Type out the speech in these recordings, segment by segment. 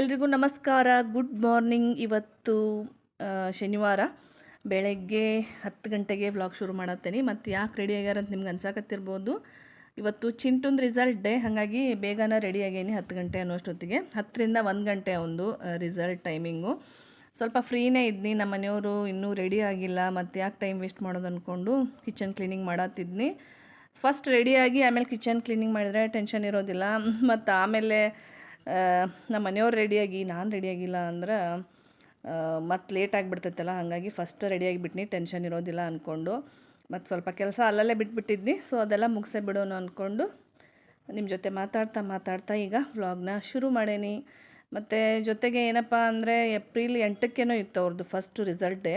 ಎಲ್ರಿಗೂ ನಮಸ್ಕಾರ. Good morning ಇವತ್ತು ಶನಿವಾರ. ಬೆಳಗ್ಗೆ ಹತ್ತು ಗಂಟೆಗೆ ವ್ಲಾಗ್ ಶುರು ಮಾಡತ್ತೇನೆ. ಮತ್ತು ಯಾಕೆ ರೆಡಿ ಆಗ್ಯಾರ ಅಂತ ನಿಮ್ಗೆ ಅನ್ಸಾಕತ್ತಿರ್ಬೋದು. ಇವತ್ತು ಚಿಂಟುಂದು ರಿಸಲ್ಟ್ ಡೇ ಹಾಗಾಗಿ ಬೇಗನೆ ರೆಡಿ ಆಗೇನಿ ಹತ್ತು ಗಂಟೆ ಅನ್ನೋಷ್ಟೊತ್ತಿಗೆ. ಹತ್ತರಿಂದ ಒಂದು ಗಂಟೆ ಒಂದು ರಿಸಲ್ಟ್ ಟೈಮಿಂಗು ಸ್ವಲ್ಪ ಫ್ರೀನೇ ಇದ್ನಿ. ನಮ್ಮ ಮನೆಯವರು ಇನ್ನೂ ರೆಡಿ ಆಗಿಲ್ಲ. ಮತ್ತು ಯಾಕೆ ಟೈಮ್ ವೇಸ್ಟ್ ಮಾಡೋದು ಅಂದ್ಕೊಂಡು ಕಿಚನ್ ಕ್ಲೀನಿಂಗ್ ಮಾಡತ್ತಿದ್ನಿ ಫಸ್ಟ್ ರೆಡಿಯಾಗಿ ಆಮೇಲೆ ಕಿಚನ್ ಕ್ಲೀನಿಂಗ್ ಮಾಡಿದರೆ ಟೆನ್ಷನ್ ಇರೋದಿಲ್ಲ. ಮತ್ತು ಆಮೇಲೆ ನಮ್ಮ ಮನೆಯವ್ರು ರೆಡಿಯಾಗಿ ನಾನು ರೆಡಿಯಾಗಿಲ್ಲ ಅಂದ್ರೆ ಮತ್ತೆ ಲೇಟ್ ಆಗಿಬಿಡ್ತೈತಲ್ಲ, ಹಾಗಾಗಿ ಫಸ್ಟ್ ರೆಡಿಯಾಗಿ ಬಿಟ್ನಿ ಟೆನ್ಷನ್ ಇರೋದಿಲ್ಲ ಅಂದ್ಕೊಂಡು ಮತ್ತು ಸ್ವಲ್ಪ ಕೆಲಸ ಅಲ್ಲಲ್ಲೇ ಬಿಟ್ಬಿಟ್ಟಿದ್ನಿ ಸೊ ಅದೆಲ್ಲ ಮುಗಿಸೇ ಬಿಡೋಣ ಅಂದ್ಕೊಂಡು ನಿಮ್ಮ ಜೊತೆ ಮಾತಾಡ್ತಾ ಮಾತಾಡ್ತಾ ಈಗ ವ್ಲಾಗ್ನ ಶುರು ಮಾಡೇನಿ. ಮತ್ತು ಜೊತೆಗೆ ಏನಪ್ಪ ಅಂದರೆ ಏಪ್ರಿಲ್ ಎಂಟಕ್ಕೇನೋ ಇತ್ತು ಅವ್ರದ್ದು ಫಸ್ಟ್ ರಿಸಲ್ಟ್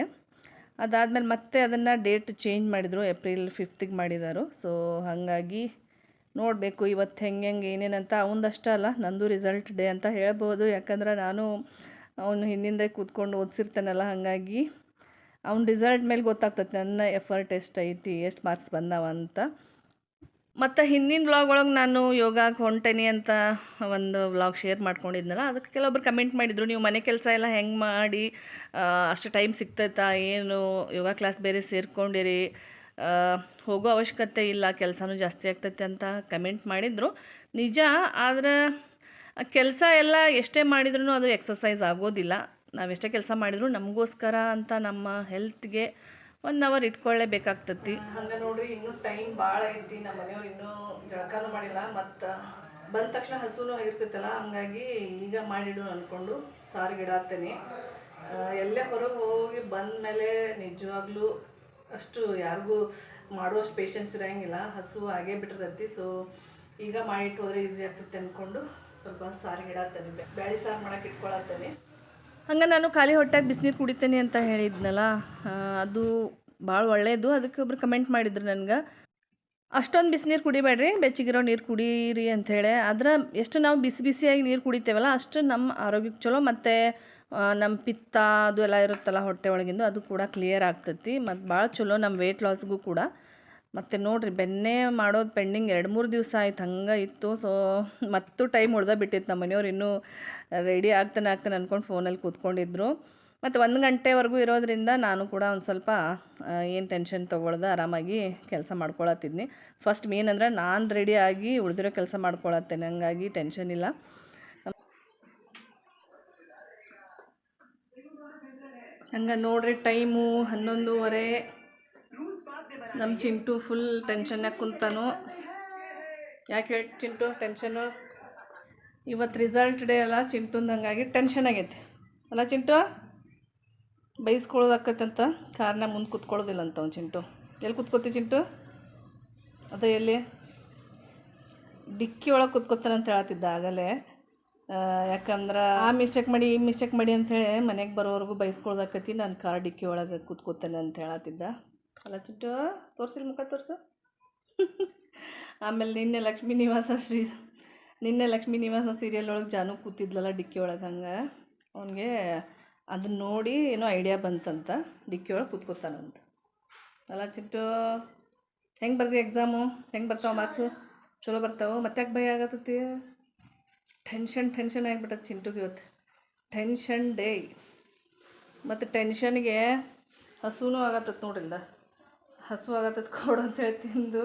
ಅದಾದಮೇಲೆ ಮತ್ತೆ ಅದನ್ನು ಡೇಟ್ ಚೇಂಜ್ ಮಾಡಿದರು, ಏಪ್ರಿಲ್ ಫಿಫ್ತಿಗೆ ಮಾಡಿದರು. ಸೊ ಹಾಗಾಗಿ ನೋಡಬೇಕು ಇವತ್ತು ಹೆಂಗೆ ಹೆಂಗೆ ಏನೇನಂತ ಅವನದಷ್ಟೇ ಅಲ್ಲ, ನಂದು ರಿಸಲ್ಟ್ ಡೇ ಅಂತ ಹೇಳ್ಬೋದು. ಯಾಕಂದ್ರೆ ನಾನು ಅವನು ಹಿಂದಿಂದೆ ಕೂತ್ಕೊಂಡು ಓದಿಸಿರ್ತಾನಲ್ಲ, ಹಾಗಾಗಿ ಅವ್ನ ರಿಸಲ್ಟ್ ಮೇಲೆ ಗೊತ್ತಾಗ್ತೈತೆ ನನ್ನ ಎಫರ್ಟ್ ಎಷ್ಟು ಐತಿ, ಎಷ್ಟು ಮಾರ್ಕ್ಸ್ ಬಂದಾವ ಅಂತ. ಮತ್ತು ಹಿಂದಿನ ವ್ಲಾಗ್ ಒಳಗೆ ನಾನು ಯೋಗಕ್ಕೆ ಹೊಂಟೇನಿ ಅಂತ ಒಂದು ವ್ಲಾಗ್ ಶೇರ್ ಮಾಡ್ಕೊಂಡಿದ್ನಲ್ಲ, ಅದಕ್ಕೆ ಕೆಲವೊಬ್ರು ಕಮೆಂಟ್ ಮಾಡಿದರು, ನೀವು ಮನೆ ಕೆಲಸ ಎಲ್ಲ ಹೆಂಗೆ ಮಾಡಿ? ಅಷ್ಟು ಟೈಮ್ ಸಿಗ್ತೈತಾ? ಏನು ಯೋಗ ಕ್ಲಾಸ್ ಬೇರೆ ಸೇರ್ಕೊಂಡಿರಿ? ಹೋಗೋ ಅವಶ್ಯಕತೆ ಇಲ್ಲ, ಕೆಲಸನೂ ಜಾಸ್ತಿ ಆಗ್ತೈತೆ ಅಂತ ಕಮೆಂಟ್ ಮಾಡಿದರು. ನಿಜ, ಆದರೆ ಕೆಲಸ ಎಲ್ಲ ಎಷ್ಟೇ ಮಾಡಿದ್ರೂ ಅದು ಎಕ್ಸಸೈಸ್ ಆಗೋದಿಲ್ಲ. ನಾವು ಎಷ್ಟೇ ಕೆಲಸ ಮಾಡಿದ್ರು ನಮಗೋಸ್ಕರ ಅಂತ ನಮ್ಮ ಹೆಲ್ತ್ಗೆ ಒನ್ ಅವರ್ ಇಟ್ಕೊಳ್ಳೇಬೇಕಾಗ್ತತಿ ಹಂಗೆ ನೋಡ್ರಿ, ಇನ್ನೂ ಟೈಮ್ ಭಾಳ ಐತಿ, ನಮ್ಮ ಮನೆಯವ್ರು ಇನ್ನೂ ಜಳಕಾನು ಮಾಡಿಲ್ಲ, ಮತ್ತು ಬಂದ ತಕ್ಷಣ ಹಸುನು ಆಗಿರ್ತೈತಲ್ಲ, ಹಂಗಾಗಿ ಈಗ ಮಾಡಿಡು ಅಂದ್ಕೊಂಡು ಸಾರಿಗೆ ಇಡಾತೇನೆ ಎಲ್ಲೇ ಹೊರಗೆ ಹೋಗಿ ಬಂದ ಮೇಲೆ ನಿಜವಾಗ್ಲೂ ಅಷ್ಟು ಯಾರಿಗೂ ಮಾಡುವಷ್ಟು ಪೇಷನ್ಸ್ ಇರೋಂಗಿಲ್ಲ. ಹಸು ಹಾಗೆ ಬಿಟ್ಟಿರ್ತೈತಿ. ಸೊ ಈಗ ಮಾಡಿಟ್ಟು ಹೋದ್ರೆ ಈಸಿ ಆಗ್ತೈತೆ ಅಂದ್ಕೊಂಡು ಸ್ವಲ್ಪ ಸಾರಿಗೆ ಇಡಾತ್ತೇನೆ ಬ್ಯಾಳಿ ಸಾರು ಮಾಡಕ್ಕೆ ಇಟ್ಕೊಳತ್ತೇನೆ. ಹಂಗೆ ನಾನು ಖಾಲಿ ಹೊಟ್ಟೆಗೆ ಬಿಸಿನೀರು ಕುಡಿತೇನೆ ಅಂತ ಹೇಳಿದ್ನಲ್ಲ ಅದು ಭಾಳ ಒಳ್ಳೆಯದು ಅದಕ್ಕೆ ಒಬ್ರು ಕಮೆಂಟ್ ಮಾಡಿದ್ರು ನನಗೆ. ಅಷ್ಟೊಂದು ಬಿಸಿನೀರು ಕುಡಿಬೇಡ್ರಿ, ಬೆಚ್ಚಗಿರೋ ನೀರು ಕುಡೀರಿ ಅಂಥೇಳಿ ಆದ್ರೆ ಎಷ್ಟು ನಾವು ಬಿಸಿ ಬಿಸಿಯಾಗಿ ನೀರು ಕುಡಿತೇವಲ್ಲ, ಅಷ್ಟು ನಮ್ಮ ಆರೋಗ್ಯಕ್ಕೆ ಚಲೋ. ಮತ್ತು ನಮ್ಮ ಪಿತ್ತ ಅದು ಎಲ್ಲ ಇರುತ್ತಲ್ಲ ಹೊಟ್ಟೆ ಒಳಗಿಂದು, ಅದು ಕೂಡ ಕ್ಲಿಯರ್ ಆಗ್ತೈತಿ. ಮತ್ತು ಭಾಳ ಚಲೋ ನಮ್ಮ ವೆಯ್ಟ್ ಲಾಸ್ಗೂ ಕೂಡ. ಮತ್ತು ನೋಡಿರಿ ಬೆನ್ನೆ ಮಾಡೋದು ಪೆಂಡಿಂಗ್ ಎರಡು ಮೂರು ದಿವಸ ಆಯ್ತು, ಹಂಗೆ ಇತ್ತು. ಸೊ ಮತ್ತು ಟೈಮ್ ಉಳ್ದ ಬಿಟ್ಟಿತ್ತು ನಮ್ಮ ಮನೆಯವ್ರು. ಇನ್ನೂ ರೆಡಿ ಆಗ್ತಾನೆ ಆಗ್ತಾನೆ ಅಂದ್ಕೊಂಡು ಫೋನಲ್ಲಿ ಕೂತ್ಕೊಂಡಿದ್ರು. ಮತ್ತು ಒಂದು ಗಂಟೆವರೆಗೂ ಇರೋದ್ರಿಂದ ನಾನು ಕೂಡ ಒಂದು ಸ್ವಲ್ಪ ಏನು ಟೆನ್ಷನ್ ತೊಗೊಳ್ದೆ, ಆರಾಮಾಗಿ ಕೆಲಸ ಮಾಡ್ಕೊಳತ್ತಿದ್ನಿ. ಫಸ್ಟ್ ಮೇನ್ ಅಂದ್ರೆ ನಾನು ರೆಡಿ ಆಗಿ ಉಳಿದಿರೋ ಕೆಲಸ ಮಾಡ್ಕೊಳತ್ತೇನೆ. ಹಂಗಾಗಿ ಟೆನ್ಷನ್ ಇಲ್ಲ. ಹಂಗೆ ನೋಡ್ರಿ ಟೈಮು ಹನ್ನೊಂದುವರೆ. ನಮ್ಮ ಚಿಂಟು ಫುಲ್ ಟೆನ್ಷನ್ನಾಗ ಕುಂತಾನು. ಯಾಕೆ ಹೇಳಿ ಚಿಂಟು ಟೆನ್ಷನು ಇವತ್ತು ರಿಸಲ್ಟ್ ಡೇ ಅಲ್ಲ, ಚಿಂಟುಂದು ಹಂಗಾಗಿ ಟೆನ್ಷನ್ ಆಗೈತಿ. ಅಲ್ಲ ಚಿಂಟು? ಬೈಸ್ಕೊಳ್ಳೋದಾಕತ್ತಂತ ಕಾರ್ನ ಮುಂದೆ ಕೂತ್ಕೊಳ್ಳೋದಿಲ್ಲ ಅಂತ ಅವ್ನು ಚಿಂಟು. ಎಲ್ಲಿ ಕೂತ್ಕೋತಿ ಚಿಂಟು? ಅದೇ ಎಲ್ಲಿ? ಡಿಕ್ಕಿ ಒಳಗೆ ಕೂತ್ಕೋತಾನಂತ ಅಂತ ಹೇಳ್ತಿದ್ದ ಆಗಲೇ. ಯಾಕಂದ್ರೆ ಆ ಮಿಸ್ಟೇಕ್ ಮಾಡಿ, ಈ ಮಿಸ್ಟೇಕ್ ಮಾಡಿ ಅಂಥೇಳಿ ಮನೆಗೆ ಬರೋವರೆಗೂ ಬೈಸ್ಕೊಳ್ದಾಕತಿ. ನಾನು ಕಾರ್ ಡಿಕ್ಕಿ ಒಳಗೆ ಕೂತ್ಕೋತೇನೆ ಅಂತ ಹೇಳತ್ತಿದ್ದ ಅಲ್ಲ ಚಿಟ್ಟು ತೋರಿಸಿಲ್ಲ ಮುಖ ತೋರಿಸು. ಆಮೇಲೆ ನಿನ್ನೆ ಲಕ್ಷ್ಮೀ ನಿವಾಸ ಶ್ರೀ, ನಿನ್ನೆ ಲಕ್ಷ್ಮೀ ನಿವಾಸ ಸೀರಿಯಲ್ ಒಳಗೆ ಜಾನು ಕೂತಿದ್ಲಲ್ಲ ಡಿಕ್ಕಿ ಒಳಗೆ ಹಂಗೆ. ಅವನಿಗೆ ಅದನ್ನ ನೋಡಿ ಏನೋ ಐಡಿಯಾ ಬಂತಂತ, ಡಿಕ್ಕಿ ಒಳಗೆ ಕೂತ್ಕೋತಾನಂತ ಅಲ್ಲ ಚಿಟ್ಟು ಹೆಂಗೆ ಬರ್ದಿ ಎಕ್ಸಾಮು ಹೆಂಗೆ ಬರ್ತಾವ ಮಾರ್ಕ್ಸು ಚಲೋ ಬರ್ತಾವೆ? ಮತ್ತೆ ಯಾಕೆ ಭಯ ಆಗತ್ತತಿ? ಟೆನ್ಷನ್ ಟೆನ್ಷನ್ ಆಗಿಬಿಟ್ಟದ ಚಿಂಟುಗೆ ಇವತ್ತು. ಟೆನ್ಷನ್ ಡೇ ಮತ್ತು ಟೆನ್ಷನ್ಗೆ ಹಸುನೂ ಆಗತ್ತದ ನೋಡಿಲ್ಲ. ಹಸು ಆಗತ್ತದ ಕೊಡು ಅಂತೇಳಿ ತಿಂದು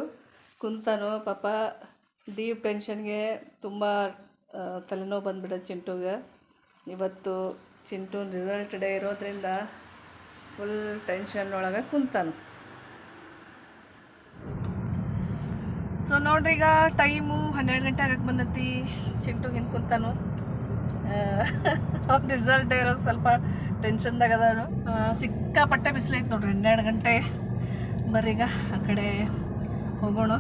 ಕುಂತಾನು ಪಾಪ. ಡೀಪ್ ಟೆನ್ಷನ್ಗೆ ತುಂಬ ತಲೆನೋವು ಬಂದುಬಿಟ್ಟದ ಚಿಂಟುಗೆ. ಇವತ್ತು ಚಿಂಟು ರಿಸಲ್ಟ್ ಡೇ ಇರೋದ್ರಿಂದ ಫುಲ್ ಟೆನ್ಷನ್ ಒಳಗೆ ಕುಂತಾನು. ಸೊ ನೋಡ್ರಿ ಈಗ ಟೈಮು ಹನ್ನೆರಡು ಗಂಟೆ ಆಗಕ್ಕೆ ಬಂದತಿ. ಚಿಂಟು ಹಿಂದೆ ಕುಂತಾನು ರಿಸಲ್ಟ್ ಇರೋ ಸ್ವಲ್ಪ ಟೆನ್ಷನ್ದಾಗ ಅದಾನು. ಸಿಕ್ಕಾಪಟ್ಟೆ ಬಿಸಿಲೈತೆ ನೋಡ್ರಿ, ಹನ್ನೆರಡು ಗಂಟೆ. ಬರೀಗ ಆ ಕಡೆ ಹೋಗೋಣ.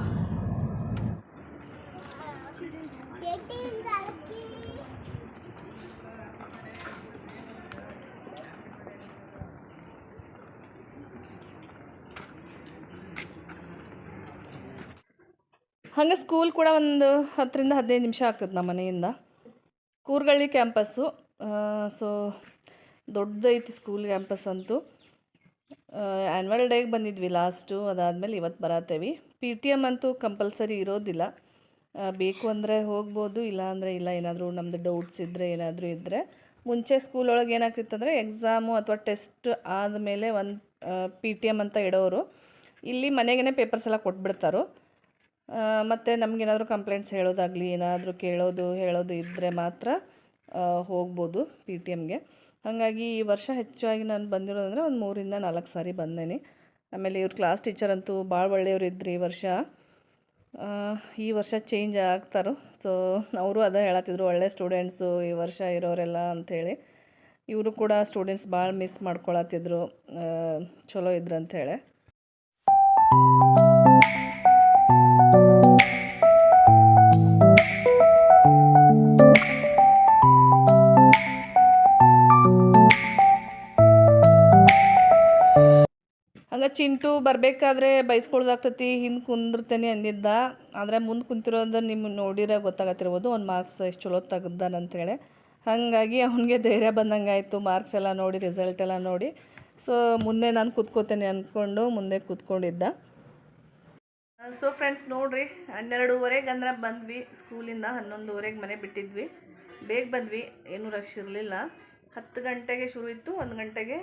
ಹಾಗೆ ಸ್ಕೂಲ್ ಕೂಡ ಒಂದು ಹತ್ತರಿಂದ ಹದಿನೈದು ನಿಮಿಷ ಆಗ್ತದೆ ನಮ್ಮ ಮನೆಯಿಂದ. ಕೂರ್ಗಳ್ಳಿ ಕ್ಯಾಂಪಸ್ಸು ಸೊ ದೊಡ್ಡದೈತಿ ಸ್ಕೂಲ್ ಕ್ಯಾಂಪಸ್ ಅಂತೂ. ಆ್ಯನ್ವಲ್ ಡೇಗೆ ಬಂದಿದ್ವಿ ಲಾಸ್ಟು ಅದಾದಮೇಲೆ ಇವತ್ತು ಬರತ್ತೇವಿ ಪಿ ಟಿ ಎಂ ಅಂತೂ ಕಂಪಲ್ಸರಿ ಇರೋದಿಲ್ಲ. ಬೇಕು ಅಂದರೆ ಹೋಗ್ಬೋದು, ಇಲ್ಲ ಅಂದರೆ ಇಲ್ಲ, ಏನಾದರೂ ನಮ್ಮದು ಡೌಟ್ಸ್ ಇದ್ದರೆ ಏನಾದರೂ ಇದ್ದರೆ ಮುಂಚೆ ಸ್ಕೂಲ್ ಒಳಗೆ ಏನಾಗ್ತಿತ್ತಂದರೆ ಎಕ್ಸಾಮು ಅಥವಾ ಟೆಸ್ಟ್ ಆದಮೇಲೆ ಒಂದು ಪಿ ಟಿ ಎಂ ಅಂತ ಇಡೋರು. ಇಲ್ಲಿ ಮನೆಗೇ ಪೇಪರ್ಸ್ ಎಲ್ಲ ಕೊಟ್ಬಿಡ್ತಾರೋ. ಮತ್ತು ನಮಗೇನಾದರೂ ಕಂಪ್ಲೇಂಟ್ಸ್ ಹೇಳೋದಾಗಲಿ, ಏನಾದರೂ ಕೇಳೋದು, ಹೇಳೋದು ಇದ್ದರೆ ಮಾತ್ರ ಹೋಗ್ಬೋದು ಪಿ ಟಿ ಎಮ್ಗೆ ಹಾಗಾಗಿ ಈ ವರ್ಷ ಹೆಚ್ಚಾಗಿ ನಾನು ಬಂದಿರೋದಂದರೆ ಒಂದು ಮೂರಿಂದ ನಾಲ್ಕು ಸಾರಿ ಬಂದೇನೆ. ಆಮೇಲೆ ಇವ್ರ ಕ್ಲಾಸ್ ಟೀಚರ್ ಅಂತೂ ಭಾಳ ಒಳ್ಳೆಯವ್ರು ಇದ್ದರು ಈ ವರ್ಷ. ಈ ವರ್ಷ ಚೇಂಜ್ ಆಗ್ತಾರೋ ಸೊ ಅವರು ಅದೇ ಹೇಳತ್ತಿದ್ರು, ಒಳ್ಳೆ ಸ್ಟೂಡೆಂಟ್ಸು ಈ ವರ್ಷ ಇರೋರೆಲ್ಲ ಅಂಥೇಳಿ ಇವರು ಕೂಡ ಸ್ಟೂಡೆಂಟ್ಸ್ ಭಾಳ ಮಿಸ್ ಮಾಡ್ಕೊಳತ್ತಿದ್ರು ಚಲೋ ಇದ್ರು ಚಿಂಟು ಬರಬೇಕಾದ್ರೆ ಬೈಸ್ಕೊಳ್ದಾಗ್ತತಿ, ಹಿಂದೆ ಕುಂದಿರ್ತೇನೆ ಅಂದಿದ್ದ. ಆದರೆ ಮುಂದೆ ಕುಂತಿರೋದು ನಿಮ್ಗೆ ನೋಡಿರೋ ಗೊತ್ತಾಗತ್ತಿರ್ಬೋದು ಅವ್ನು ಮಾರ್ಕ್ಸ್ ಎಷ್ಟು ಚಲೋ ತೆಗ್ದಾನ ಅಂತೇಳಿ ಹಾಗಾಗಿ ಅವನಿಗೆ ಧೈರ್ಯ ಬಂದಂಗೆ ಆಯಿತು ಮಾರ್ಕ್ಸ್ ಎಲ್ಲ ನೋಡಿ ರಿಸಲ್ಟ್ ಎಲ್ಲ ನೋಡಿ. ಸೊ ಮುಂದೆ ನಾನು ಕೂತ್ಕೋತೇನೆ ಅಂದ್ಕೊಂಡು ಮುಂದೆ ಕೂತ್ಕೊಂಡಿದ್ದ. ಸೊ ಫ್ರೆಂಡ್ಸ್ ನೋಡಿರಿ ಹನ್ನೆರಡುವರೆಗೆ ಅಂದ್ರೆ ಬಂದ್ವಿ ಸ್ಕೂಲಿಂದ, ಹನ್ನೊಂದುವರೆಗೆ ಮನೆ ಬಿಟ್ಟಿದ್ವಿ. ಬೇಗ ಬಂದ್ವಿ, ಏನೂ ರಶ್ ಇರಲಿಲ್ಲ. ಹತ್ತು ಗಂಟೆಗೆ ಶುರು ಇತ್ತು, ಒಂದು ಗಂಟೆಗೆ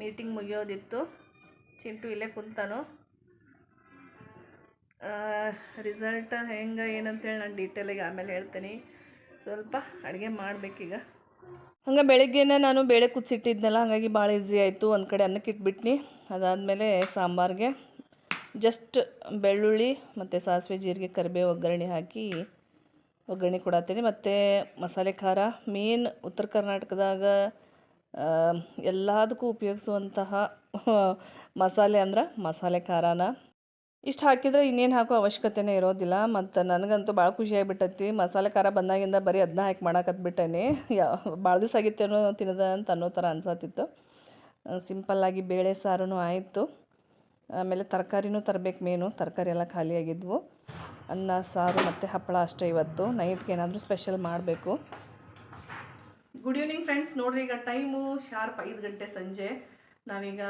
ಮೀಟಿಂಗ್ ಮುಗಿಯೋದಿತ್ತು. ಚಿಂಟು ಇಲ್ಲೇ ಕುಂತಾನು. ರಿಸಲ್ಟ್ ಹೆಂಗೆ, ಏನಂತೇಳಿ ನಾನು ಡೀಟೇಲಾಗಿ ಆಮೇಲೆ ಹೇಳ್ತೀನಿ. ಸ್ವಲ್ಪ ಅಡುಗೆ ಮಾಡಬೇಕೀಗ. ಹಂಗೆ ಬೆಳಿಗ್ಗೆನೇ ನಾನು ಬೇಳೆ ಕುದಿಸಿಟ್ಟಿದ್ನಲ್ಲ, ಹಾಗಾಗಿ ಭಾಳ ಈಸಿ ಆಯಿತು. ಒಂದು ಕಡೆ ಅನ್ನಕ್ಕೆ ಇಟ್ಬಿಟ್ನಿ. ಅದಾದಮೇಲೆ ಸಾಂಬಾರಿಗೆ ಜಸ್ಟ್ ಬೆಳ್ಳುಳ್ಳಿ ಮತ್ತು ಸಾಸಿವೆ, ಜೀರಿಗೆ, ಕರಿಬೇವು, ಒಗ್ಗರಣೆ ಹಾಕಿ ಒಗ್ಗರಣೆ ಕೊಡತ್ತೀನಿ ಮತ್ತು ಮಸಾಲೆ ಖಾರ ಮೇನ್ ಉತ್ತರ ಕರ್ನಾಟಕದಾಗ ಎಲ್ಲದಕ್ಕೂ ಉಪಯೋಗಿಸುವಂತಹ ಮಸಾಲೆ ಅಂದ್ರೆ ಮಸಾಲೆ ಖಾರನ. ಇಷ್ಟು ಹಾಕಿದರೆ ಇನ್ನೇನು ಹಾಕೋ ಅವಶ್ಯಕತೆನೇ ಇರೋದಿಲ್ಲ, ಮತ್ತು ನನಗಂತೂ ಭಾಳ ಖುಷಿ ಆಗಿಬಿಟ್ಟೈತಿ. ಮಸಾಲೆ ಖಾರ ಬಂದಾಗಿಂದ ಬರೀ ಅದನ್ನ ಹಾಕಿ ಮಾಡಾಕತ್ಬಿಟ್ಟೇನಿ ಯಾ ಭಾಳ ದಿವಸ ಆಗಿತ್ತೇನೋ ತಿನ್ನದ ಅಂತ ಅನ್ನೋ ಥರ ಅನ್ಸತ್ತಿತ್ತು ಸಿಂಪಲ್ಲಾಗಿ ಬೇಳೆ ಸಾರು ಆಯಿತು. ಆಮೇಲೆ ತರಕಾರಿನೂ ತರಬೇಕು ಮೇನು. ತರಕಾರಿ ಎಲ್ಲ ಖಾಲಿಯಾಗಿದ್ವು ಅನ್ನ, ಸಾರು ಮತ್ತು ಹಪ್ಪಳ ಅಷ್ಟೇ ಇವತ್ತು. ನೈಟ್ಗೆ ಏನಾದರೂ ಸ್ಪೆಷಲ್ ಮಾಡಬೇಕು. ಗುಡ್ ಈವ್ನಿಂಗ್ ಫ್ರೆಂಡ್ಸ್ ನೋಡ್ರಿ, ಈಗ ಟೈಮು ಶಾರ್ಪ್ ಐದು ಗಂಟೆ ಸಂಜೆ. ನಾವೀಗ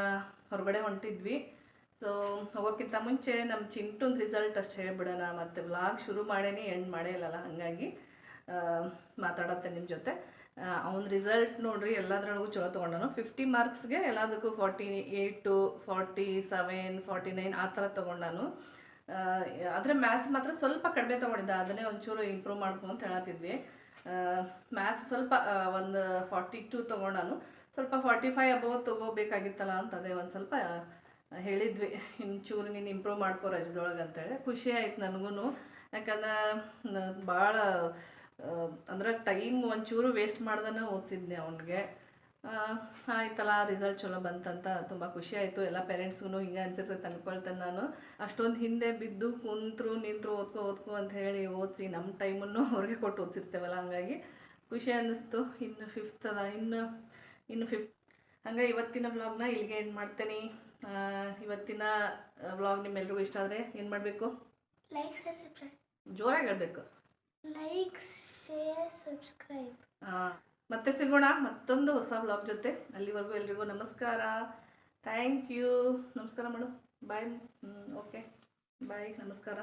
ಹೊರಗಡೆ ಹೊಂಟಿದ್ವಿ. ಸೊ ಹೋಗೋಕ್ಕಿಂತ ಮುಂಚೆ ನಮ್ಮ ಚಿಂಟುನ್ ರಿಸಲ್ಟ್ ಅಷ್ಟು ಹೇಳ್ಬಿಡೋಣ. ಮತ್ತು ವ್ಲಾಗ್ ಶುರು ಮಾಡೇನಿ ಎಂಡ್ ಮಾಡೇ ಇಲ್ಲಲ್ಲ, ಹಾಗಾಗಿ ಮಾತಾಡತ್ತೆ ನಿಮ್ಮ ಜೊತೆ. ಅವನ ರಿಸಲ್ಟ್ ನೋಡ್ರಿ, ಎಲ್ಲದರೊಳಗೂ ಚಲೋ ತೊಗೊಂಡನು. ಫಿಫ್ಟಿ ಮಾರ್ಕ್ಸ್ಗೆ ಎಲ್ಲದಕ್ಕೂ forty eight forty seven forty nine ಆ ಥರ ತೊಗೊಂಡಾನು. ಆದರೆ ಮ್ಯಾಥ್ಸ್ ಮಾತ್ರ ಸ್ವಲ್ಪ ಕಡಿಮೆ ತೊಗೊಂಡಿದ್ದ. ಅದನ್ನೇ ಒಂಚೂರು ಇಂಪ್ರೂವ್ ಮಾಡ್ಕೊ ಅಂತ ಹೇಳತ್ತಿದ್ವಿ. ಮ್ಯಾಥ್ಸ್ ಸ್ವಲ್ಪ ಒಂದು ಫಾರ್ಟಿ ಟು ತೊಗೊಂಡಾನು. ಸ್ವಲ್ಪ ಫಾರ್ಟಿ ಫೈವ್ ಅಬೋವ್ ತೊಗೋಬೇಕಾಗಿತ್ತಲ್ಲ ಅಂತ ಅದೇ ಒಂದು ಸ್ವಲ್ಪ ಹೇಳಿದ್ವಿ. ಇನ್ನು ಚೂರು ನೀನು ಇಂಪ್ರೂವ್ ಮಾಡ್ಕೋ ರಜದೊಳಗೆ ಅಂತೇಳಿ. ಖುಷಿ ಆಯ್ತು ನನಗೂ ಯಾಕಂದ್ರೆ ಭಾಳ ಅಂದ್ರೆ ಟೈಮ್ ಒಂಚೂರು ವೇಸ್ಟ್ ಮಾಡ್ದನ ಓದಿಸಿದ್ನೆ ಅವನಿಗೆ. ಆಯ್ತಲ್ಲ ರಿಸಲ್ಟ್ ಚಲೋ ಬಂತಂತ ತುಂಬ ಖುಷಿ ಆಯಿತು. ಎಲ್ಲ ಪೇರೆಂಟ್ಸ್ಗೂ ಹಿಂಗೆ ಅನ್ಸಿರ್ತೈತೆ ಅನ್ಕೊಳ್ತೇನೆ ನಾನು. ಅಷ್ಟೊಂದು ಹಿಂದೆ ಬಿದ್ದು ಕುಂತರು ನಿಂತರು ಓದ್ಕೊ ಓದ್ಕೊ ಅಂತ ಹೇಳಿ ಓದಿಸಿ ನಮ್ಮ ಟೈಮನ್ನು ಅವ್ರಿಗೆ ಕೊಟ್ಟು ಓದ್ಸಿರ್ತೇವಲ್ಲ ಹಂಗಾಗಿ ಖುಷಿ ಅನ್ನಿಸ್ತು. ಇನ್ನು ಫಿಫ್ತ್ ಅದ ಇನ್ನು ಇನ್ನು ಫಿಫ್ತ್ ಹಂಗೆ ಇವತ್ತಿನ ವ್ಲಾಗ್ನ ಇಲ್ಲಿಗೆ ಎಂಡ್ ಮಾಡ್ತೇನೆ. ಇವತ್ತಿನ ವ್ಲಾಗ್ ನಿಮ್ಮೆಲ್ರಿಗೂ ಇಷ್ಟ ಆದರೆ ಏನು ಮಾಡಬೇಕು? Like subscribe. ಜೋರಾಗಿ ಹೇಳಬೇಕು. Like share subscribe subscribe. ಮತ್ತೆ ಸಿಗೋಣ ಮತ್ತೊಂದು ಹೊಸ ವ್ಲಾಗ್ ಜೊತೆ. ಅಲ್ಲಿವರೆಗೂ ಎಲ್ರಿಗೂ ನಮಸ್ಕಾರ. ಥ್ಯಾಂಕ್ ಯು ನಮಸ್ಕಾರ ಮಾಡು. ಬಾಯ್ ಓಕೆ ಬಾಯ್ ನಮಸ್ಕಾರ.